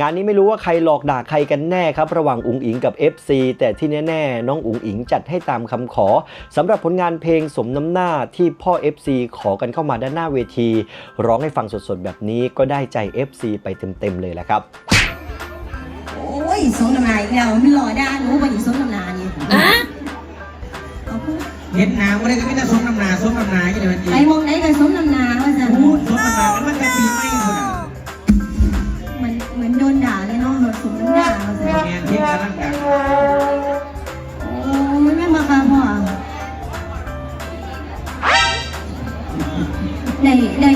งานนี้ไม่รู้ว่าใครหลอกด่าใครกันแน่ครับ ระหว่างอุ๋งอิงกับ FC แต่ที่แน่ๆ น้องอุ๋งอิงจัดให้ตามคำขอสำหรับผลงานเพลงสมน้ำหน้าที่พ่อ FC ขอกันเข้ามาด้านหน้าเวที ร้องให้ฟังสดๆ แบบนี้ก็ได้ใจ FC ไปเต็มๆ เลยแหละครับ โอ้ยสมน้ำหนาอีกแล้วมันหล่อด้านหนูไปอีกสมน้ำหนานี่เอาพูดเห็นหนาไม่ได้ก็มีแต่สมน้ำหนาสมน้ำหนาอย่างเดียวจริงไปมองไหนกันสมน้ำหนา ได้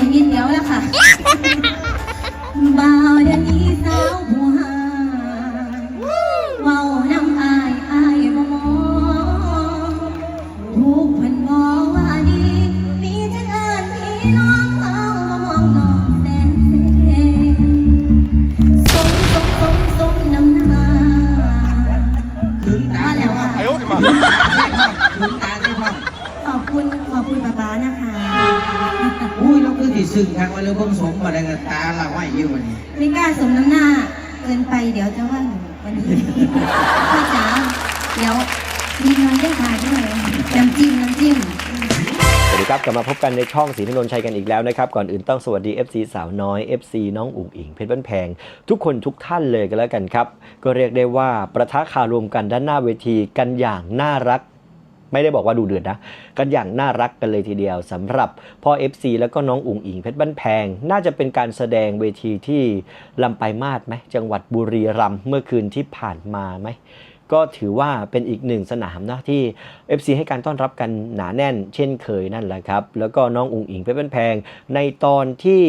ซึ้งทางว่าเราเบิ่งสมมาได้กับตาเราไหวอยู่วันนี้ไม่กล้าสมน้ำหน้าเกินไปเดี๋ยวจะว่าหนูวันนี้พ่อจ๋าเดี๋ยวมีเงินได้ทานด้วยน้ำจิ้มน้ำจิ้มสวัสดีครับกลับมาพบกันในช่องสีนนนชัยกันอีกแล้วนะครับ ก่อนอื่นต้องสวัสดี FC สาวน้อย FC น้องอุ๋งอิงเพชรบ้านแพง ทุกคนทุกท่านเลยกันแล้วกันครับ ก็เรียกได้ว่าประทะคารวมกันด้านหน้าเวทีกันอย่างน่ารัก ไม่ได้บอกว่าดูเดือดนะ กันอย่างน่ารักกันเลยทีเดียวสำหรับพ่อ FC แล้วก็น้องอุ๋งอิงเพชรบ้านแพง น่าจะเป็นการแสดงเวทีที่ลำไปายมาศไหมจังหวัดบุรีรัมย์เมื่อคืนที่ผ่านมาไหมก็ถือว่าเป็นอีกหนึ่งสนามนะที่ FC ให้การต้อนรับกันหนาแน่น เช่นเคยนั่นแหละครับ แล้วก็น้องอุ๋งอิงเพชรบ้านแพงในตอนที่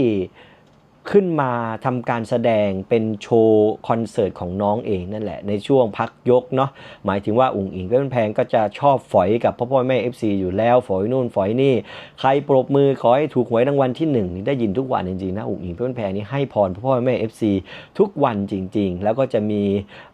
ขึ้นมาทำการแสดงเป็นโชว์คอนเสิร์ตของน้องเองนั่นแหละ ในช่วงพักยกเนาะหมายถึงว่าอุ๋งอิงเพชรบ้านแพงก็จะชอบฝอยกับพ่อพ่อแม่ FC อยู่แล้ว ฝอยนู่นฝอยนี่ ใครปรบมือขอให้ถูกหวยรางวัลที่หนึ่งนี่ได้ยินทุกวันจริงๆนะอุ๋งอิงเพชรบ้านแพงนี่ให้พรพ่อพ่อแม่ FC ทุกวันจริง ๆ แล้วก็จะมี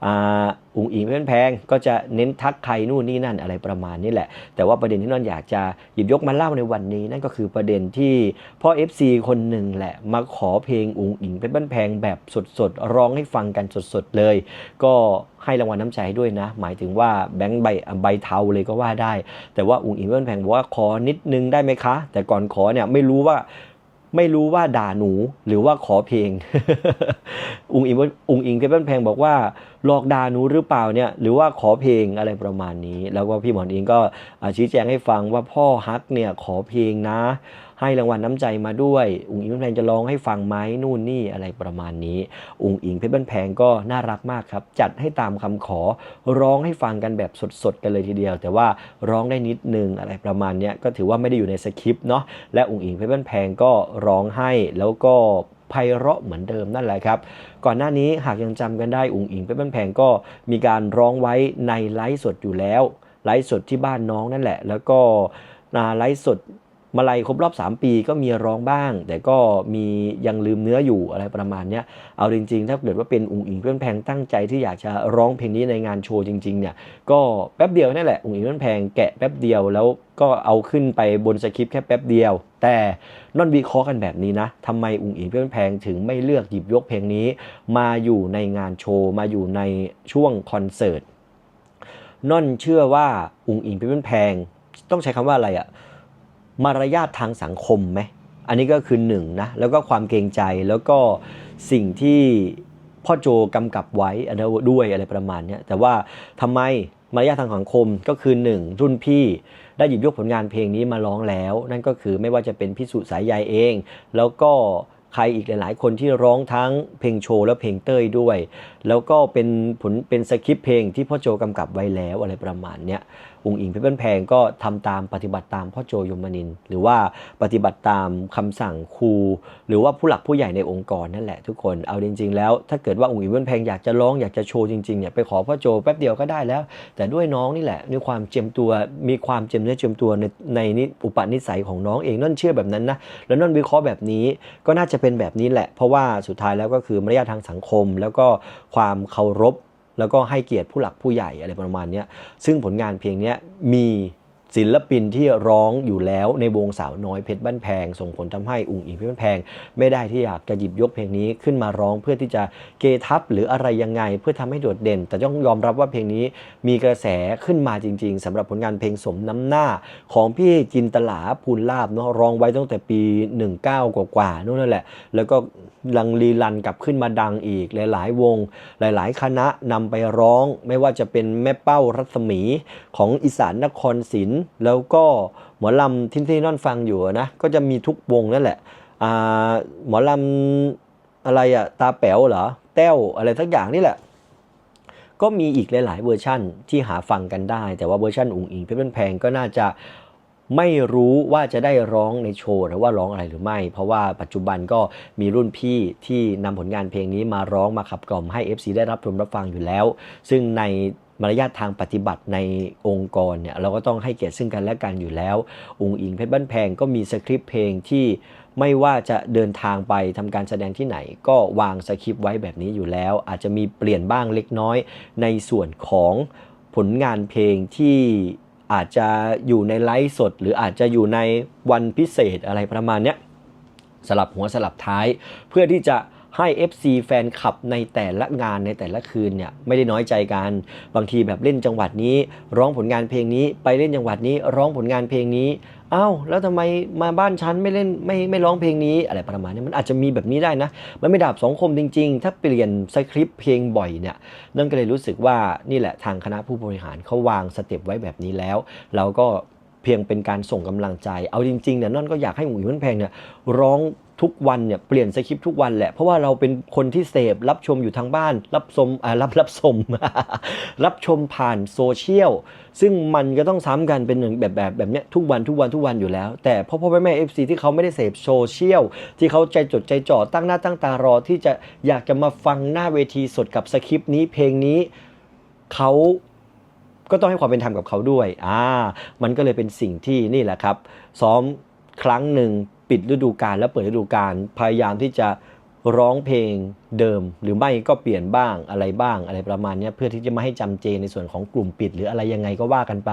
อ่า อุ๋งอิงเพื่อนแพงก็จะเน้นทักใครนู่นนี่นั่นอะไรประมาณนี้แหละ แต่ว่าประเด็นที่นอนอยากจะหยิบยกมาเล่าในวันนี้นั่นก็คือประเด็นที่พ่อ FC คนหนึ่งแหละมาขอเพลงอุ๋งอิงเป็นบ้านแพงแบบสดๆ ร้องให้ฟังกันสดๆเลย ก็ให้รางวัลน้ำใจด้วยนะ หมายถึงว่าแบงค์ใบใบเทาเลยก็ว่าได้ แต่ว่าอุ๋งอิงเพื่อนแพงบอกว่าขอนิดนึงได้ไหมคะ แต่ก่อนขอเนี่ยไม่รู้ว่า ไม่รู้ว่าด่าหนูหรือว่าขอเพลง อุงอิงอุงอิงเพชรบ้านแพงบอกว่าหลอกด่าหนูหรือเปล่าเนี่ยหรือว่าขอเพลงอะไรประมาณนี้ แล้วก็พี่หมอนอิงก็ชี้แจงให้ฟังว่าพ่อฮักเนี่ยขอเพลงนะ ให้รางวัลน้ำใจมาด้วย อุงอิงเพชรบ้านแพงจะร้องให้ฟังไหมนู่นนี่อะไรประมาณนี้ อุงอิงเพชรบ้านแพงก็น่ารักมากครับ จัดให้ตามคำขอร้องให้ฟังกันแบบสดๆกันเลยทีเดียว แต่ว่าร้องได้นิดนึงอะไรประมาณนี้ก็ถือว่าไม่ได้อยู่ในสคริปต์เนาะและอุ๋งอิงเพชรบ้านแพงก็ร้องให้แล้วก็ไพเราะเหมือนเดิมนั่นแหละครับ ก่อนหน้านี้หากยังจำกันได้อุ๋งอิงเพชรบ้านแพงก็มีการร้องไว้ในไลฟ์สดอยู่แล้วไลฟ์สดที่บ้านน้องนั่นแหละ แล้วก็นไลฟ์สด มาลัยครบรอบ 3 ปีก็มีร้องบ้าง แต่ก็มียังลืมเนื้ออยู่อะไรประมาณนี้เอาจริงๆ ถ้าเกิดว่าเป็นอุ๋งอิงเพื่อนแพงตั้งใจที่อยากจะร้องเพลงนี้ในงานโชว์จริงๆเนี่ยก็แป๊บเดียวนั่นแหละอุ๋งอิงเพื่อนแพงแกะแป๊บเดียวแล้วก็เอาขึ้นไปบนสคริปต์แค่แป๊บเดียว แต่นอนวิเคราะห์กันแบบนี้นะทำไมอุ๋งอิงเพื่อนแพงถึงไม่เลือกหยิบยกเพลงนี้ มาอยู่ในงานโชว์มาอยู่ในช่วงคอนเสิร์ตนอนเชื่อว่าอุ๋งอิงเป็นแพง ต้องใช้คำว่าอะไรอะ มารยาททางสังคมไหมอันนี้ก็คือหนึ่งนะแล้วก็ความเกรงใจแล้วก็สิ่งที่พ่อโจกำกับไว้อันนั้นด้วยอะไรประมาณนี้แต่ว่าทำไมมารยาททางสังคมก็คือหนึ่งรุ่นพี่ได้หยิบยกผลงานเพลงนี้มาร้องแล้ว นั่นก็คือไม่ว่าจะเป็นพิสุสายใยเอง แล้วก็ใครอีกหลาย ๆ คนที่ร้องทั้งเพลงโชว์และเพลงเต้ยด้วย แล้วก็เป็นผลเป็นสคริปต์เพลงที่พ่อโจกำกับไว้แล้วอะไรประมาณเนี้ย อุงอิงเพชรบ้านแพงก็ทำตามปฏิบัติตามพ่อโจยมนิน หรือว่าปฏิบัติตามคำสั่งครู หรือว่าผู้หลักผู้ใหญ่ในองค์กรนั่นแหละทุกคนเอาจริง ๆ แล้วถ้าเกิดว่าอุงอิงเพชรบ้านแพงอยากจะร้องอยากจะโชว์จริงๆเนี่ยไปขอพ่อโจแป๊บเดียวก็ได้แล้ว แต่ด้วยน้องนี่แหละมีความเจียมตัวมีความเจียมเนื้อเจียมตัวในในนิอุปนิสัยของน้องเองนั่นเชื่อแบบนั้นนะแล้วนั่นวิเคราะห์แบบนี้ก็น่าจะเป็นแบบนี้แหละ เพราะว่าสุดท้ายแล้วก็คือมารยาททางสังคมแล้วก็ความเคารพ แล้วก็ให้เกียรติผู้หลักผู้ใหญ่อะไรประมาณนี้ซึ่งผลงานเพลงนี้มี ศิลปินที่ร้องอยู่แล้วในวงสาวน้อยเพชรบ้านแพง ส่งผลทำให้อุ๋งอิงเพชรบ้านแพง ไม่ได้ที่อยากจะหยิบยกเพลงนี้ขึ้นมาร้องเพื่อที่จะเกทับหรืออะไรยังไงเพื่อทำให้โดดเด่น แต่ต้องยอมรับว่าเพลงนี้มีกระแสขึ้นมาจริง ๆสำหรับผลงานเพลงสมน้ำหน้าของพี่จินตลาภูลลาบเนาะร้องไว้ตั้งแต่ปี 19 กว่าๆนู่นนั่นแหละ แล้วก็ลังรีลันกลับขึ้นมาดังอีกหลาย ๆ วง หลาย ๆ คณะนำไปร้อง ไม่ว่าจะเป็นแม่เป้ารัศมีของอีสานนครศิลป์แล้วก็หมอลำที่ที่นอนฟังอยู่นะก็จะมีทุกวงนั่นแหละหมอลำอะไรอะตาแป๋วเหรอแต้วอะไรทักอย่างนี่แหละก็มีอีกหลาย ๆ เวอร์ชั่นที่หาฟังกันได้ แต่ว่าเวอร์ชั่นอุ๋งอิงเพชรบ้านแพงก็น่าจะไม่รู้ว่าจะได้ร้องในโชว์หรือว่าร้องอะไรหรือไม่ เพราะว่าปัจจุบันก็มีรุ่นพี่ที่นำผลงานเพลงนี้มาร้องมาขับกล่อมให้ FC ได้รับชมรับฟังอยู่แล้ว ซึ่งใน มารยาททางปฏิบัติในองค์กรเนี่ยเราก็ต้องให้เกียรติซึ่งกันและกันอยู่แล้วอุ๋งอิงเพชรบ้านแพงก็มีสคริปต์เพลงที่ไม่ว่าจะเดินทางไปทำการแสดงที่ไหน ก็วางสคริปต์ไว้แบบนี้อยู่แล้ว อาจจะมีเปลี่ยนบ้างเล็กน้อย ในส่วนของผลงานเพลงที่อาจจะอยู่ในไลฟ์สด หรืออาจจะอยู่ในวันพิเศษอะไรประมาณเนี้ยสลับหัวสลับท้าย เพื่อที่จะ ให้ FC แฟนคลับในแต่ละงานในแต่ละคืนเนี่ยไม่ได้น้อยใจกัน บางทีแบบเล่นจังหวัดนี้ ร้องผลงานเพลงนี้ไปเล่นจังหวัดนี้ ร้องผลงานเพลงนี้อ้าวแล้วทำไมมาบ้านฉันไม่เล่นไม่ไม่ร้องเพลงนี้อะไรประมาณนี้มันอาจจะมีแบบนี้ได้นะ มันไม่ดาบสองคมจริง ๆ ถ้าเปลี่ยนสคริปต์เพลงบ่อยเนี่ยนั่นก็เลยรู้สึกว่านี่แหละทางคณะผู้บริหารเขาวางสเต็ปไว้แบบนี้แล้ว เราก็เพียงเป็นการส่งกำลังใจ เอาจริงๆเนี่ยนั่นก็อยากให้หมูหิวมันแพงเนี่ยร้อง ทุกวันเนี่ยเปลี่ยนสคริปต์ทุกวันแหละ เพราะว่าเราเป็นคนที่เสพรับชมอยู่ทางบ้าน รับชมอ่ารับรับชม รับชมผ่านโซเชียลซึ่งมันก็ต้องซ้ำกันเป็นหนึ่งแบบแบบแบบเนี้ยทุกวันทุกวันทุกวันอยู่แล้ว แต่พ่อพ่อแม่แม่เอฟซีที่เขาไม่ได้เสพโซเชียลที่เขาใจจดใจจ่อตั้งหน้าตั้งตารอที่จะอยากจะมาฟังหน้าเวทีสดกับสคริปต์นี้เพลงนี้เขาก็ต้องให้ความเป็นธรรมกับเขาด้วย อ่า มันก็เลยเป็นสิ่งที่นี่แหละครับ ซ้อมครั้งหนึ่ง ปิดฤดูกาลแล้วเปิดฤดูกาลพยายามที่จะร้องเพลง เดิม หรือไม่ก็เปลี่ยนบ้างอะไรบ้างอะไรประมาณนี้เพื่อที่จะไม่ให้จำเจในส่วนของกลุ่มปิด หรืออะไรยังไงก็ว่ากันไป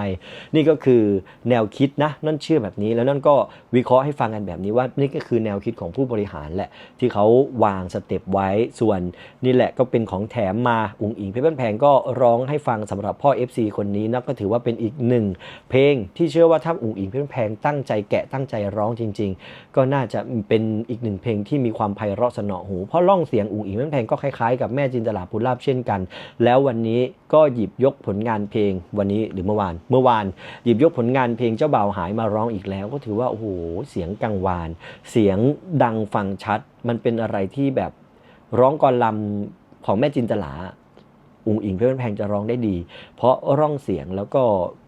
นี่ก็คือแนวคิดนะนั่นเชื่อแบบนี้แล้วนั่นก็วิเคราะห์ให้ฟังกันแบบนี้ว่านี่ก็คือแนวคิดของผู้บริหารแหละที่เขาวางสเต็ปไว้ส่วนนี่แหละก็เป็นของแถมมาอุงอิงเพชรบ้านแพงก็ร้องให้ฟังสำหรับพ่อ FC คนนี้นะก็ถือว่าเป็นอีกหนึ่งเพลงที่เชื่อว่าถ้าอุงอิงเพชรบ้านแพงตั้งใจแกะตั้งใจร้องจริง ๆ ก็น่าจะเป็นอีกหนึ่งเพลงที่มีความไพเราะสนอหูเพราะร่องเสียงอุงอิงเพชรบ้านแพงก็คล้ายๆกับแม่จินตลาภูลาภเช่นกัน แล้ววันนี้ก็หยิบยกผลงานเพลงวันนี้หรือเมื่อวาน เมื่อวานหยิบยกผลงานเพลงเจ้าบ่าวหายมาร้องอีกแล้ว ก็ถือว่าโอ้โหเสียงกังวาน เสียงดังฟังชัด มันเป็นอะไรที่แบบร้องกรลำของแม่จินตลาอุงอิงเพชรบ้านแพงจะร้องได้ดี เพราะร่องเสียงแล้วก็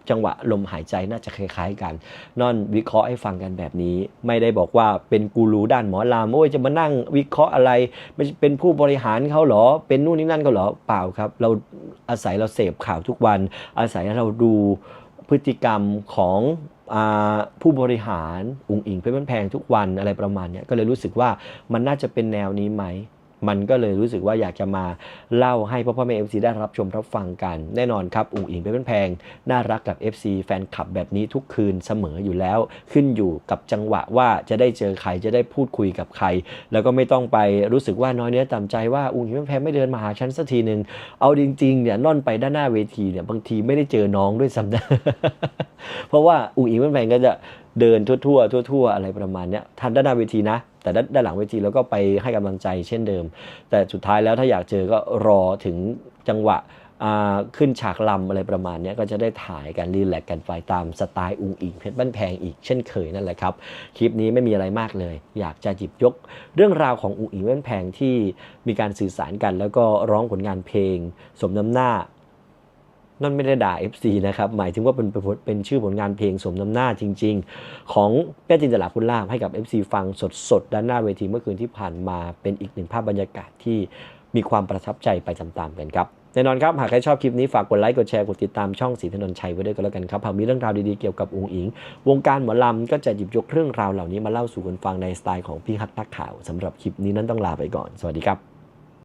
จังหวะลมหายใจน่าจะคล้ายๆกันนอนวิเคราะห์ให้ฟังกันแบบนี้ ไม่ได้บอกว่าเป็นกูรูด้านหมอลามโอ้ยจะมานั่งวิเคราะห์อะไรไม่ใช่เป็นผู้บริหารเขาเหรอ เป็นนู่นนี่นั่นเขาเหรอเปล่าครับ เราอาศัยเราเสพข่าวทุกวัน อาศัยเราดูพฤติกรรมของอผู้บริหารอุงอิงเพชรบ้านแพงทุกวันอะไรประมาณนี้ก็เลยรู้สึกว่ามันน่าจะเป็นแนวนี้ไหม มันก็เลยรู้สึกว่าอยากจะมาเล่าให้พ่อพ่อแม่เอฟซีได้รับชมรับฟังกัน แน่นอนครับอุ๋งอิงเป็นแพง น่ารักกับ FC แฟนคลับแบบนี้ทุกคืนเสมออยู่แล้ว ขึ้นอยู่กับจังหวะว่าจะได้เจอใครจะได้พูดคุยกับใคร แล้วก็ไม่ต้องไปรู้สึกว่าน้อยเนื้อต่ำใจว่าอุ๋งอิงเป็นแพงไม่เดินมาหาฉันสักทีหนึ่งเอาจริงๆเนี่ยน่อนไปด้านหน้าเวทีเนี่ยบางทีไม่ได้เจอน้องด้วยซ้ำนะเพราะว่าอุ๋งอิงเป็นแพงก็จะ เดินทั่วๆทั่ว ๆ อะไรประมาณนี้ทันด้านหน้าเวทีนะ แต่ด้านด้านหลังเวทีแล้วก็ไปให้กำลังใจเช่นเดิม แต่สุดท้ายแล้วถ้าอยากเจอก็รอถึงจังหวะขึ้นฉากลำอะไรประมาณนี้ก็จะได้ถ่ายกันรีแลกซ์กันไปตามสไตล์อุงอิงเพชรบ้านแพงอีกเช่นเคยนั่นแหละครับ คลิปนี้ไม่มีอะไรมากเลย อยากจะหยิบยกเรื่องราวของอุงอิงเพชรบ้านแพงที่มีการสื่อสารกัน แล้วก็ร้องผลงานเพลง สมน้ำหน้า นั่นไม่ได้ด่า FC นะครับ หมายถึงว่าเป็นเป็นชื่อผลงานเพลงสมน้ำหน้าจริง ๆ ของแม่จินตลาพุลลาภให้กับ FC ฟังสดๆ ด้านหน้าเวทีเมื่อคืนที่ผ่านมาเป็นอีกหนึ่งภาพบรรยากาศที่มีความประทับใจไปตามๆกันครับแน่นอนครับ หากใครชอบคลิปนี้ฝากกดไลค์ กดแชร์ กดติดตามช่องสีถนนชัยไว้ด้วยกันแล้วกันครับหากมีเรื่องราวดีๆเกี่ยวกับองค์อิง วงการหมอลำก็จะหยิบยกเรื่องราวเหล่านี้มาเล่าสู่กันฟังในสไตล์ของพี่ฮักนักข่าวสำหรับคลิปนี้นั้นต้องลาไปก่อน สวัสดีครับ